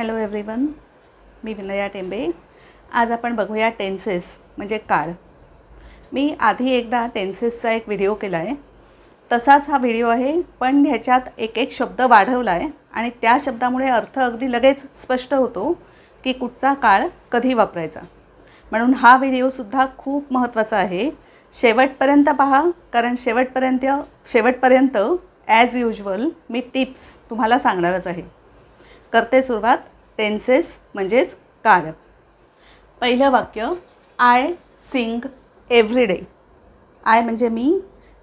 Hello everyone मी विनया टेंबे. आज आपण बघूया टेन्सेस म्हणजे काळ. मी आधी एकदा टेन्सेसचा एक व्हिडिओ केला आहे तसाच हा व्हिडिओ आहे पण ह्याच्यात एक एक शब्द वाढवला आहे आणि त्या शब्दामुळे अर्थ अगदी लगेच स्पष्ट होतो की कुठचा काळ कधी वापरायचा. म्हणून हा व्हिडिओसुद्धा खूप महत्त्वाचा आहे. शेवटपर्यंत पहा कारण शेवटपर्यंत शेवटपर्यंत ॲज युजल मी टिप्स तुम्हाला सांगणारच आहे. करते सुरुवात टेन्सेस म्हणजेच काळ. पहिलं वाक्य I sing every day I म्हणजे मी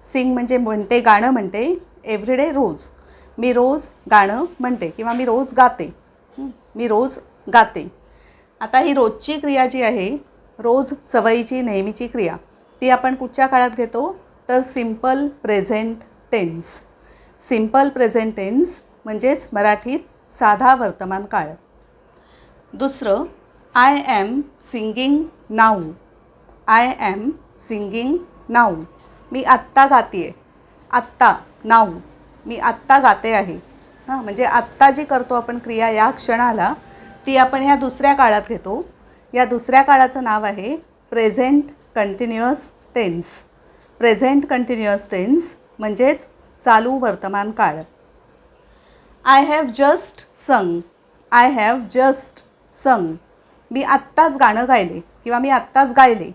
सिंग म्हणजे म्हणते गाणं म्हणते एव्हरी डे रोज. मी रोज गाणं म्हणते किंवा मी रोज गाते. मी रोज गाते. आता ही रोजची क्रिया जी आहे रोज सवयीची नेहमीची क्रिया ती आपण कुठच्या काळात घेतो? तर simple present tense simple present tense म्हणजेच मराठीत साधा वर्तमान काळ. दुसरं I am singing now I am singing now मी आत्ता गाते आहे आत्ता नाऊ मी आत्ता गाते आहे. हां म्हणजे आत्ता जी करतो आपण क्रिया या क्षणाला ती आपण ह्या दुसऱ्या काळात घेतो. या दुसऱ्या काळाचं नाव आहे present continuous tense present continuous tense म्हणजेच चालू वर्तमान काळ. I have just sung I have just sung मी आत्ताच गाणं गायले किंवा मी आत्ताच गायले.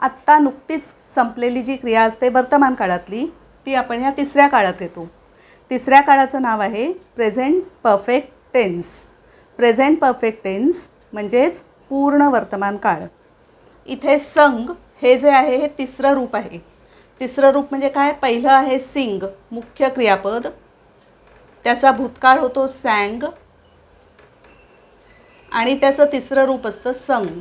आत्ता नुकतीच संपलेली जी क्रिया असते वर्तमान काळातली ती आपण ह्या तिसऱ्या काळात घेतो. तिसऱ्या काळाचं नाव आहे present perfect tense present perfect tense म्हणजेच पूर्ण वर्तमान काळ. इथे संग हे जे आहे हे तिसरं रूप आहे. तिसरं रूप म्हणजे काय? पहिलं आहे सिंग मुख्य क्रियापद. त्याचा भूतकाळ होतो सॅंग. आणि त्याचं तिसरं रूप असतं संग.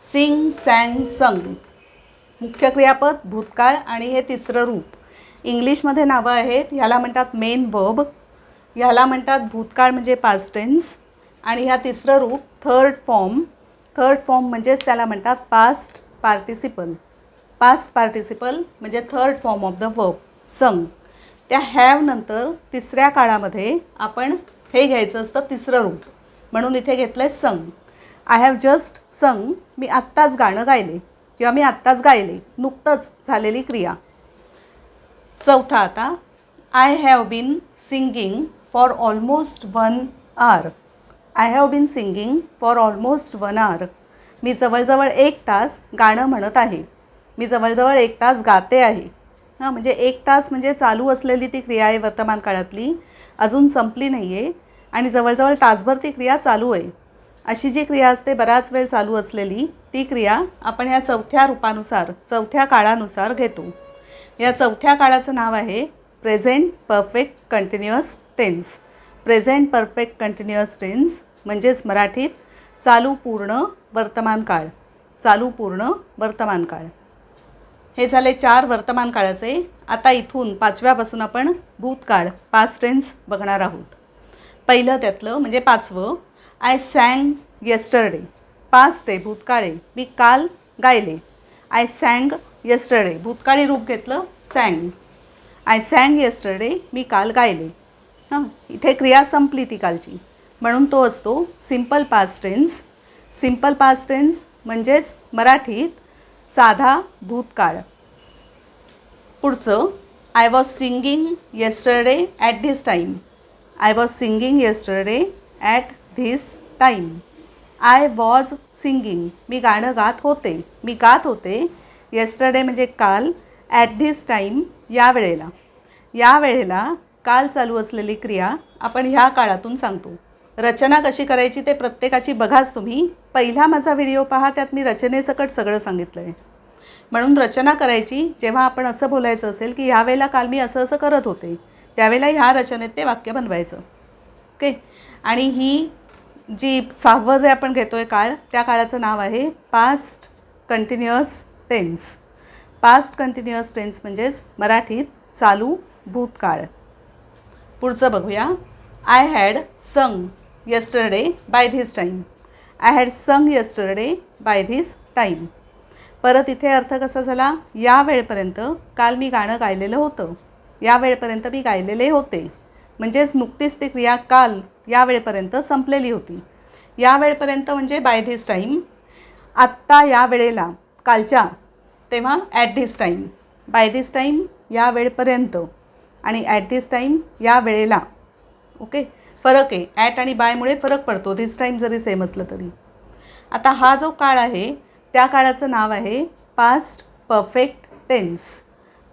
सिंग सॅंग संग. मुख्य क्रियापद भूतकाळ आणि हे तिसरं रूप. इंग्लिशमध्ये नावं आहेत ह्याला म्हणतात मेन वर्ब ह्याला म्हणतात भूतकाळ म्हणजे पास्ट टेन्स आणि ह्या तिसरं रूप थर्ड फॉर्म थर्ड फॉर्म म्हणजेच त्याला म्हणतात पास्ट पार्टिसिपल पास्ट पार्टिसिपल म्हणजे third form of the verb sung. त्या हॅव नंतर तिसऱ्या काळामध्ये आपण हे घ्यायचं असतं तिसरं रूप. म्हणून इथे घेतलं आहे संग आय हॅव जस्ट संग मी आत्ताच गाणं गायले. किंवा मी आत्ताच गायले. नुकतंच झालेली क्रिया. चौथा आता. I have been singing for almost one hour I have been singing for almost one hour मी जवळजवळ एक तास गाणं म्हणत आहे. मी जवळजवळ एक तास गाते आहे. हां म्हणजे एक तास म्हणजे चालू असलेली ती क्रिया आहे वर्तमान काळातली अजून संपली नाही आहे आणि जवळजवळ तासभर ती क्रिया चालू आहे. अशी जी क्रिया असते बराच वेळ चालू असलेली ती क्रिया आपण या चौथ्या रूपानुसार चौथ्या काळानुसार घेतो. या चौथ्या काळाचं नाव आहे present perfect continuous tense present perfect continuous tense म्हणजेच मराठीत चालू पूर्ण वर्तमान काळ. चालू पूर्ण वर्तमान काळ. हे झाले चार वर्तमान काळाचे. आता इथून पाचव्यापासून आपण भूतकाळ पास्ट टेन्स बघणार आहोत. पहिलं त्यातलं म्हणजे पाचवं आय सॅंग येस्टरडे पास्ट आहे भूतकाळे. मी काल गायले. आय सॅंग येस्टरडे भूतकाळी रूप घेतलं सॅंग आय सॅंग येस्टरडे मी काल गायले. हां इथे क्रिया संपली ती कालची. म्हणून तो असतो simple past tense simple past tense म्हणजेच मराठीत साधा भूतकाळ. पुढचं I was singing yesterday at this time I was singing yesterday at this time I was singing मी गाणं गात होते. मी गात होते येस्टरडे म्हणजे काल ॲट धिस टाईम या वेळेला. या वेळेला काल चालू असलेली क्रिया आपण ह्या काळातून सांगतो. रचना कशी करायची ते प्रत्येकाची बघाच तुम्ही. पहिला माझा व्हिडिओ पहा त्यात मी रचनेसकट सगळं सांगितलं आहे म्हणून रचना करायची जेव्हा आपण असं बोलायचं असेल की ह्या वेळेला काल मी असं असं करत होते त्यावेळेला ह्या रचनेत ते वाक्य बनवायचं. ओके? आणि ही जी सहावं जे आपण घेतो आहे काळ त्या काळाचं नाव आहे past continuous tense past continuous tense म्हणजेच मराठीत चालू भूतकाळ. पुढचं बघूया. I had sung yesterday by this time I had sung yesterday by this time परत इथे अर्थ कसा झाला? या वेळपर्यंत काल मी गाणं गायलेलं होतं. या वेळपर्यंत मी गायलेले होते. म्हणजेच नुकतीच ती क्रिया काल या वेळेपर्यंत संपलेली होती. या वेळपर्यंत म्हणजे बाय धिस टाईम आत्ता या वेळेला कालच्या तेव्हा at this time by this time या वेळपर्यंत. आणि ॲट धिस टाईम या वेळेला. ओके फरक आहे. ॲट आणि बायमुळे फरक पडतो. धिस टाईम जरी सेम असलं तरी. आता हा जो काळ आहे त्या काळाचं नाव आहे past perfect tense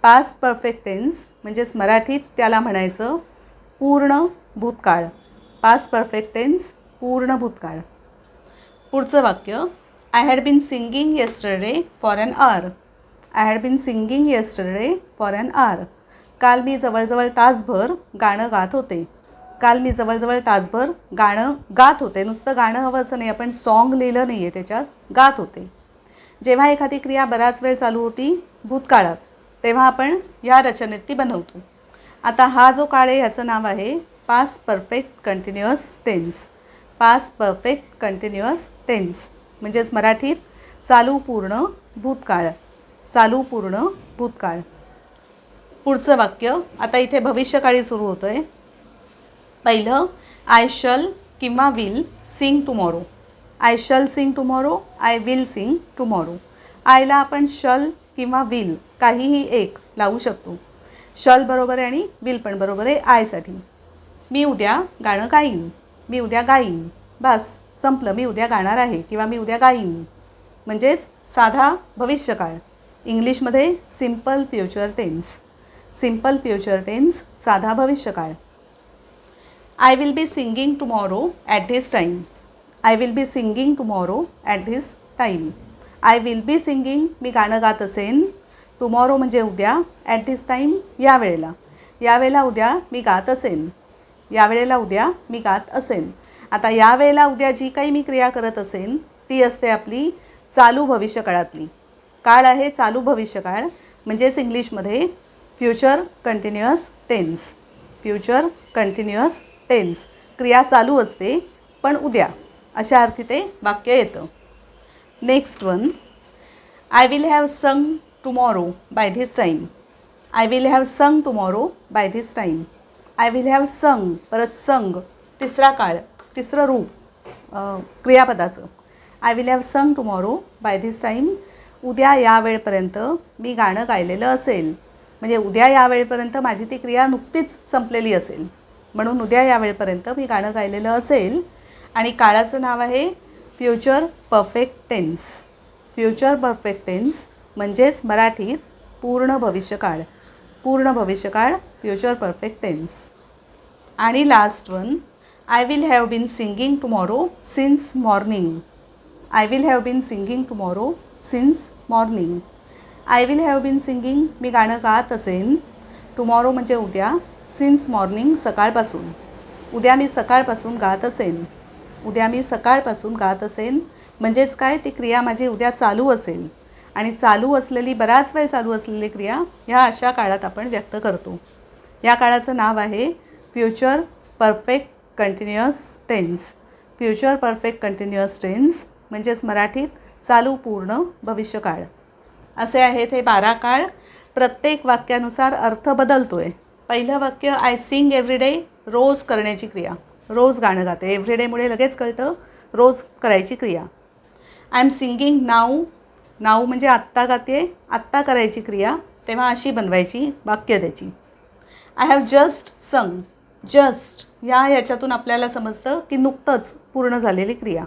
past perfect tense म्हणजेच मराठीत त्याला म्हणायचं पूर्ण भूतकाळ. पास्ट परफेक्ट टेन्स पूर्ण भूतकाळ. पुढचं वाक्य. I had been singing yesterday for an hour I had been singing yesterday for an hour काल मी जवळजवळ तासभर गाणं गात होते. काल मी जवळजवळ तासभर गाणं गात होते. नुसतं गाणं हवं असं नाही आपण सॉन्ग लिहिलं नाही आहे त्याच्यात गात होते. जेव्हा एखादी क्रिया बराच वेळ चालू होती भूतकाळात तेव्हा आपण या रचनेत ती बनवतो. आता हा जो काळ आहे ह्याचं नाव आहे past perfect continuous tense past perfect continuous tense म्हणजेच मराठीत चालू पूर्ण भूतकाळ. चालू पूर्ण भूतकाळ. पुढचं वाक्य आता इथे भविष्यकाळी सुरू होतं आहे पहिलं आय शल किंवा will sing tomorrow I shall sing tomorrow I will sing tomorrow आयला आपण शल किंवा विल काहीही एक लावू शकतो. शल बरोबर आहे आणि विल पण बरोबर आहे आयसाठी मी उद्या गाणं गाईन. मी उद्या गाईन. बस संपलं. मी उद्या गाणार आहे किंवा मी उद्या गाईन. म्हणजेच साधा भविष्यकाळ. इंग्लिशमध्ये simple future tense simple future tense साधा भविष्यकाळ. I will be singing tomorrow at this time I will be singing tomorrow at this time I will be singing मी गाणं गात असेन. टुमॉरो म्हणजे उद्या ॲट धिस टाईम या वेळेला यावेळेला उद्या मी गात असेन. यावेळेला उद्या मी गात असेन. आता यावेळेला उद्या जी काही मी क्रिया करत असेन ती असते आपली चालू भविष्यकाळातली. काळ आहे चालू भविष्यकाळ म्हणजेच इंग्लिशमध्ये future continuous tense. Future continuous tense क्रिया चालू असते पण उद्या. अशा अर्थी ते वाक्य येतं. Next one I will have sung tomorrow by this time I will have sung tomorrow by this time I will have sung परत संग तिसरा काळ तिसरं रूप क्रियापदाचं. I will have sung tomorrow by this time उद्या या वेळपर्यंत मी गाणं गायलेलं असेल. म्हणजे उद्या या वेळपर्यंत माझी ती क्रिया नुकतीच संपलेली असेल. म्हणून उद्या या वेळपर्यंत मी गाणं गायलेलं असेल. आणि काळाचं नाव आहे future perfect tense future perfect tense म्हणजेच मराठीत पूर्ण भविष्यकाळ. पूर्ण भविष्यकाळ फ्युचर परफेक्ट टेन्स आणि last one I will have been singing tomorrow since morning I will have been singing tomorrow since morning I will have been singing मी गाणं गात असेन. टुमॉरो म्हणजे उद्या. सिन्स मॉर्निंग सकाळपासून. उद्या मी सकाळपासून गात असेन. उद्या मी सकाळपासून गात असेन. म्हणजेच काय? ती क्रिया माझी उद्या चालू असेल. आणि चालू असलेली बराच वेळ चालू असलेली क्रिया ह्या अशा काळात आपण व्यक्त करतो. या काळाचं नाव आहे future perfect continuous tense future perfect continuous tense म्हणजेच मराठीत चालू पूर्ण भविष्यकाळ. असे आहेत हे बारा काळ. प्रत्येक वाक्यानुसार अर्थ बदलतो आहे पहिलं वाक्य आय सिंग एव्हरीडे रोज करण्याची क्रिया. रोज गाणं गाते. एव्हरीडेमुळे लगेच कळतं रोज करायची क्रिया. I am singing now now म्हणजे आत्ता गाते आत्ता करायची क्रिया तेव्हा अशी बनवायची वाक्य त्याची. I have just sung just या याच्यातून आपल्याला समजतं की नुकतंच पूर्ण झालेली क्रिया.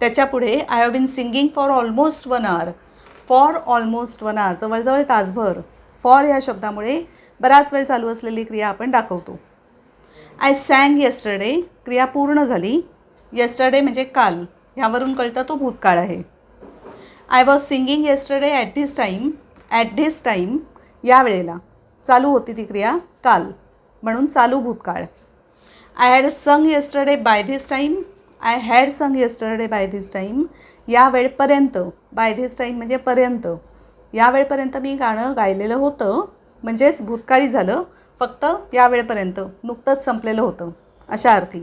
त्याच्यापुढे I have been singing for almost one hour for almost one hour जवळजवळ तासभर. फॉर या शब्दामुळे बराच वेळ चालू असलेली क्रिया आपण दाखवतो. आय सॅंग येस्टरडे क्रिया पूर्ण झाली. येस्टरडे म्हणजे काल. ह्यावरून कळतं तो भूतकाळ आहे. I was singing yesterday at this time at this time या वेळेला. चालू होती ती क्रिया काल. म्हणून चालू भूतकाळ. I had sung yesterday by this time I had sung yesterday by this time या वेळपर्यंत. बाय धिस टाईम म्हणजे पर्यंत. या वेळपर्यंत मी गाणं गायलेलं होतं. म्हणजेच भूतकाळी झालं फक्त यावेळेपर्यंत नुकतंच संपलेलं होतं अशा अर्थी.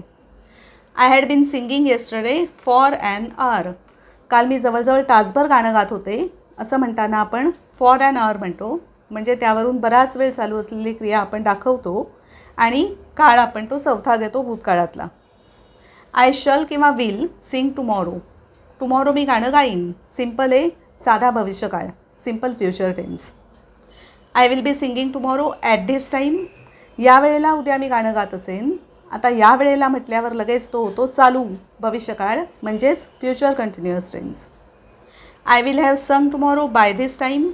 I had been singing yesterday for and hour काल मी जवळजवळ तासभर गाणं गात होते असं म्हणताना आपण फॉर अँड आवर म्हणतो. म्हणजे त्यावरून बराच वेळ चालू असलेली क्रिया आपण दाखवतो आणि काळ आपण तो चौथा घेतो भूतकाळातला. आय शल किंवा विल सिंग टुमॉरो टुमॉरो मी गाणं गाईन. सिंपल आहे साधा भविष्यकाळ. Simple future tense I will be singing tomorrow at this time या वेळेला उद्या मी गाणं गात असेन. आता या वेळेला म्हटल्यावर लगेच तो होतो चालू. भविष्यकाळ म्हणजेच future continuous tense I will have sung tomorrow by this time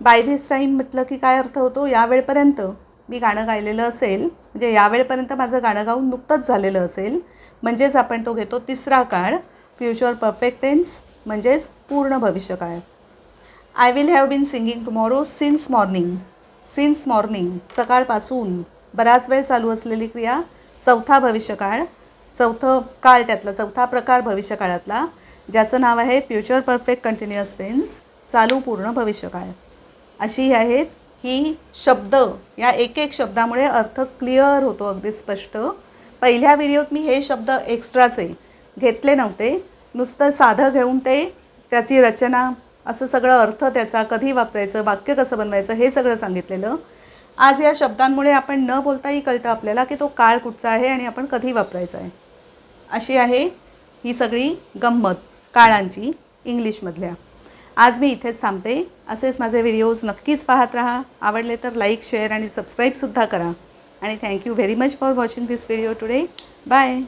by this time म्हटलं की काय अर्थ होतो? या वेळपर्यंत मी गाणं गायलेलं असेल. म्हणजे यावेळपर्यंत माझं गाणं गाऊन नुकतंच झालेलं असेल. म्हणजेच आपण तो घेतो तिसरा काळ. फ्युचर परफेक्ट टेन्स म्हणजेच पूर्ण भविष्यकाळ. I will have been singing tomorrow since morning since morning सकाळपासून. बराच वेळ चालू असलेली क्रिया चौथा भविष्यकाळ. चौथं काळ त्यातला चौथा प्रकार भविष्यकाळातला ज्याचं नाव आहे फ्युचर परफेक्ट कंटिन्युअस टेन्स चालू पूर्ण भविष्यकाळ. अशी आहेत ही शब्द. या एक एक शब्दामुळे अर्थ क्लिअर होतो अगदी स्पष्ट. पहिल्या व्हिडिओत मी हे शब्द एक्स्ट्राचे घेतले नव्हते. नुसतं साधं घेऊन ते त्याची रचना असं सगळं अर्थ त्याचा कधी वापरायचं वाक्य कसं बनवायचं हे सगळं सांगितलेलं. आज या शब्दांमुळे आपण न बोलताही कळतं आपल्याला की तो काळ कुठचा आहे आणि आपण कधी वापरायचा आहे. अशी आहे ही सगळी गंमत काळांची इंग्लिशमधल्या. आज मी इथेच थांबते. असेच माझे व्हिडिओज नक्कीच पाहत राहा. आवडले तर लाईक शेअर आणि सबस्क्राईबसुद्धा करा. आणि thank you very much for watching this video today. Bye.